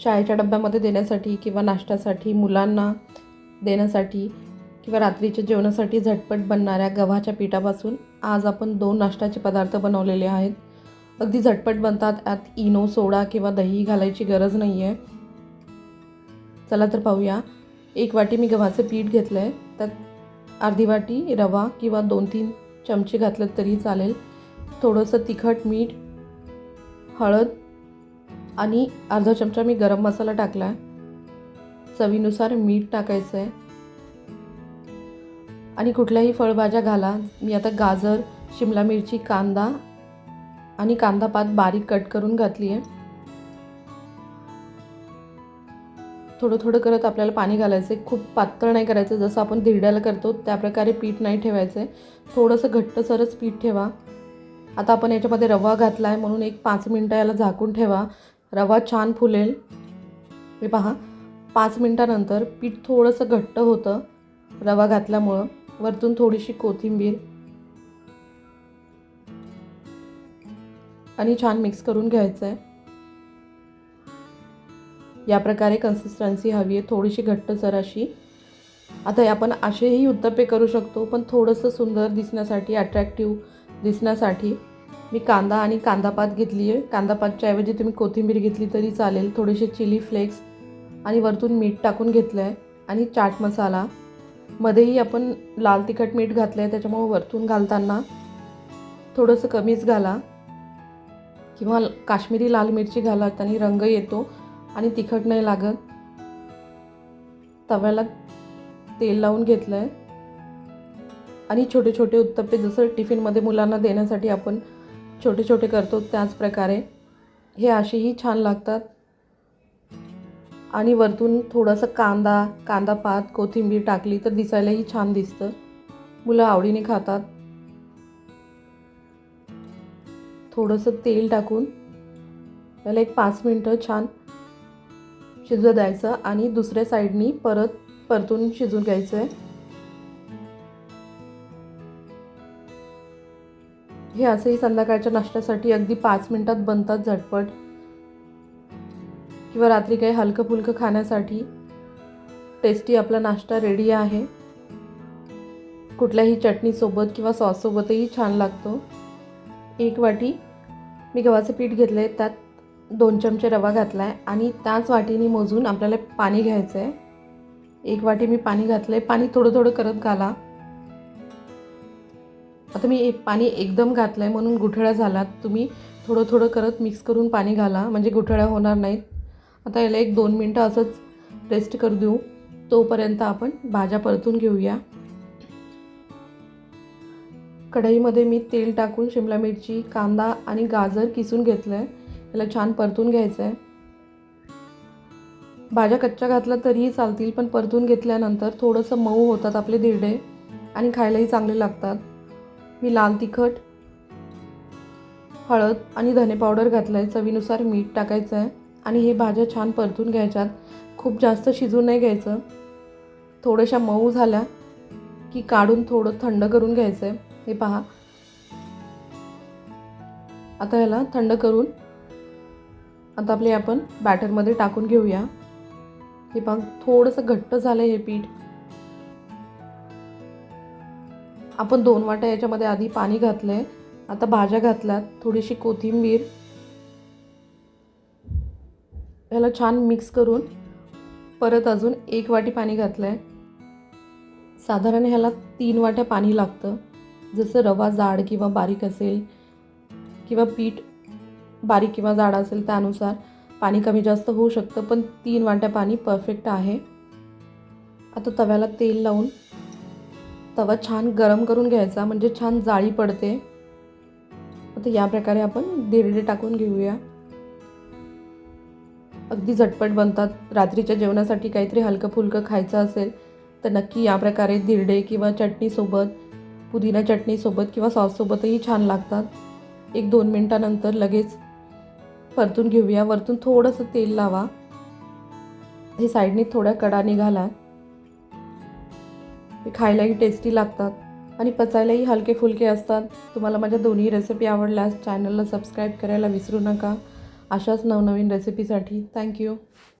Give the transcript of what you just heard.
शाळेच्या डब्यामध्ये देण्यासाठी किंवा नाश्त्यासाठी मुलांना देण्यासाठी किंवा रात्रीच्या जेवणासाठी झटपट बनणाऱ्या गव्हाच्या पिठापासून आज आपण दोन नाश्त्याचे पदार्थ बनवलेले आहेत. अगदी झटपट बनतात यात इनो सोडा किंवा दही घालायची गरज नाही आहे चला तर पाहूया. एक वाटी मी गव्हाचं पीठ घेतलं आहे त्यात अर्धी वाटी रवा किंवा दोन तीन चमचे घातलं तरी चालेल. थोडंसं तिखट मीठ हळद आणि अर्धा चमचा मी गरम मसाला टाकला आहे चवीनुसार मीठ टाकायचं आहे आणि कुठल्याही फळभाज्या घाला. मी आता गाजर शिमला मिरची कांदा आणि कांदा पात बारीक कट करून घातली आहे थोडं थोडं करत आपल्याला पाणी घालायचं आहे खूप पातळ नाही करायचं. जसं आपण धिरड्याला करतो त्या प्रकारे पीठ नाही ठेवायचं आहे थोडंसं घट्टसरच पीठ ठेवा. आता आपण याच्यामध्ये रवा घातला आहे म्हणून एक पाच मिनटं याला झाकून ठेवा. रवा छान फुलेल. हे पहा पाच मिनटानंतर पीठ थोडंसं घट्ट होतं रवा घातल्यामुळं. वरतून थोडीशी कोथिंबीर आणि छान मिक्स करून घ्यायचं आहे या प्रकारे कन्सिस्टन्सी हवी आहे थोडीशी घट्ट जराशी. आता आपण असेही उत्तप्पे करू शकतो पण थोडंसं सुंदर दिसण्यासाठी अट्रॅक्टिव्ह दिसण्यासाठी मी कांदा आणि कांदापात घेतली आहे. कांदापातच्या ऐवजी तुम्ही कोथिंबीर घेतली तरी चालेल. थोडेसे चिली फ्लेक्स आणि वरतून मीठ टाकून घेतलं आहे आणि चाट मसाला. मध्येही आपण लाल तिखट मीठ घातलं आहे त्याच्यामुळं वरतून घालताना थोडंसं कमीच घाला. किंवा काश्मीरी लाल मिरची घाला त्याने रंग येतो आणि तिखट नाही लागत. तव्याला तेल लावून घेतलं आहे आणि छोटे छोटे उत्तप्पे जसं टिफिनमध्ये मुलांना देण्यासाठी आपण छोटे छोटे करतो त्याच प्रकारे. हे असेही छान लागतात. आणि वरतून थोडंसं कांदा कांदा पात कोथिंबीर टाकली तर दिसायलाही छान दिसतं. मुलं आवडीने खातात. थोडंसं तेल टाकून त्याला एक पाच मिनटं छान शिजू द्यायचं आणि दुसऱ्या साईडनी परत परतून शिजून घ्यायचं आहे हे असंही संध्याकाळच्या नाश्त्यासाठी अगदी पाच मिनटात बनतात झटपट. किंवा रात्री काही हलकं फुलकं खाण्यासाठी टेस्टी आपला नाश्ता रेडी आहे. कुठल्याही चटणीसोबत किंवा सॉससोबतही छान लागतो. एक वाटी मी गव्हाचं पीठ घेतलं आहे त्यात दोन चमचे रवा घातला आहे आणि त्याच वाटीने मोजून आपल्याला पाणी घ्यायचं आहे एक वाटी मी पाणी घातलं आहे पाणी थोडं थोडं करत घाला. आता मी एक पाणी एकदम घातलं आहे म्हणून गुठळ्या झालात. तुम्ही थोडं थोडं करत मिक्स करून पाणी घाला. म्हणजे गुठळ्या होणार नाहीत. आता याला एक दोन मिनटं असंच रेस्ट करू देऊ. तोपर्यंत आपण भाज्या परतून घेऊया. कढईमध्ये मी तेल टाकून शिमला मिरची कांदा आणि गाजर किसून घेतलं आहे याला छान परतून घ्यायचं आहे भाज्या कच्च्या घातल्या तरीही चालतील पण परतून घेतल्यानंतर थोडंसं मऊ होतात आपले धिरडे आणि खायलाही चांगले लागतात. मी लाल तिखट हळद आणि धने पावडर घातलं आहे चवीनुसार मीठ टाकायचं आहे आणि हे भाज्या छान परतून घ्यायच्यात. खूप जास्त शिजून नाही घ्यायचं. थोड्याशा मऊ झाल्या की काढून थोडं थंड करून घ्यायचं आहे हे पहा. आता ह्याला थंड करून आता आपले आपण बॅटरमध्ये टाकून घेऊया. हे पहा थोडंसं घट्ट झालं हे पीठ. आपण दोन वाट्या याच्यामध्ये आधी पाणी घातलं आहे आता भाज्या घातल्यात थोडीशी कोथिंबीर. ह्याला छान मिक्स करून परत अजून एक वाटी पाणी घातलं आहे साधारण ह्याला तीन वाट्या पाणी लागतं. जसं रवा जाड किंवा बारीक असेल किंवा पीठ बारीक किंवा जाड असेल त्यानुसार पाणी कमी जास्त होऊ शकतं पण तीन वाट्या पाणी परफेक्ट आहे. आता तव्याला तेल लावून तवा छान गरम करून घ्यायचा म्हणजे छान जाळी पडते. आता या प्रकारे आपण धिरडे टाकून घेऊया. अगदी झटपट बनतात. रात्रीच्या जेवणासाठी काहीतरी हलकं फुलकं खायचं असेल तर नक्की या प्रकारे धिरडे किंवा चटणीसोबत पुदिना चटणीसोबत किंवा सॉससोबतही छान लागतात. एक दोन मिनटानंतर लगेच परतून घेऊया. वरतून थोडंसं तेल लावा. हे साईडने थोड्या कडा निघाला हे खायलाही टेस्टी लागतात. आणि पचायलाही हलके फुलके असतात. तुम्हाला माझ्या दोन्ही रेसिपी आवडल्यास चॅनलला सबस्क्राईब करायला विसरू नका. अशाच नवनवीन रेसिपीसाठी थँक्यू